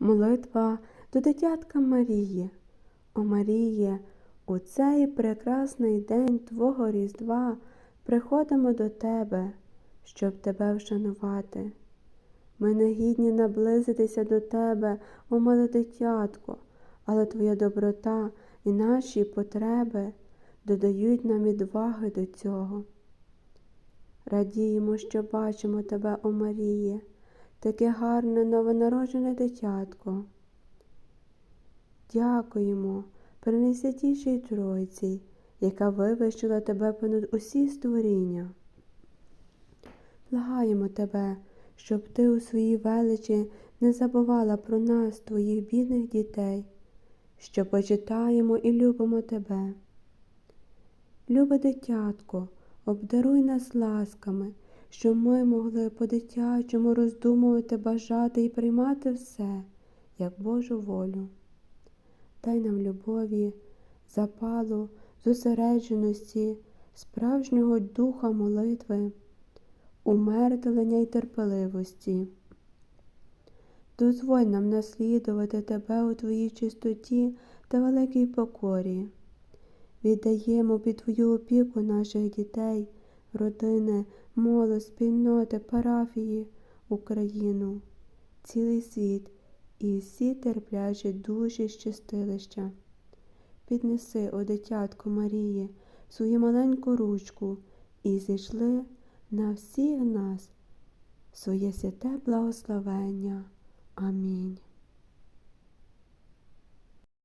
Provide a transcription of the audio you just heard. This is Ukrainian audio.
Молитва до дитятка Марії. О Маріє, у цей прекрасний день Твого Різдва приходимо до Тебе, щоб Тебе вшанувати. Ми не гідні наблизитися до Тебе, о мале дитятко, але Твоя доброта і наші потреби додають нам відваги до цього. Радіємо, що бачимо Тебе, о Маріє, таке гарне новонароджене дитятко. Дякуємо, Пренесвятішій Тройці, яка вивищила Тебе понад усі створіння. Благаємо Тебе, щоб Ти у своїй величі не забувала про нас, Твоїх бідних дітей, що почитаємо і любимо Тебе. Любе дитятко, обдаруй нас ласками, щоб ми могли по-дитячому роздумувати, бажати і приймати все, як Божу волю. Дай нам любові, запалу, зосередженості, справжнього духа молитви, умертвлення й терпеливості. Дозволь нам наслідувати Тебе у Твоїй чистоті та великій покорі. Віддаємо під Твою опіку наших дітей, родини, молодь, спільноти, парафії, Україну, цілий світ і всі терплячі душі щастилища. Піднеси, о дитятко Марії, свою маленьку ручку і зійшли на всіх нас своє святе благословення. Амінь.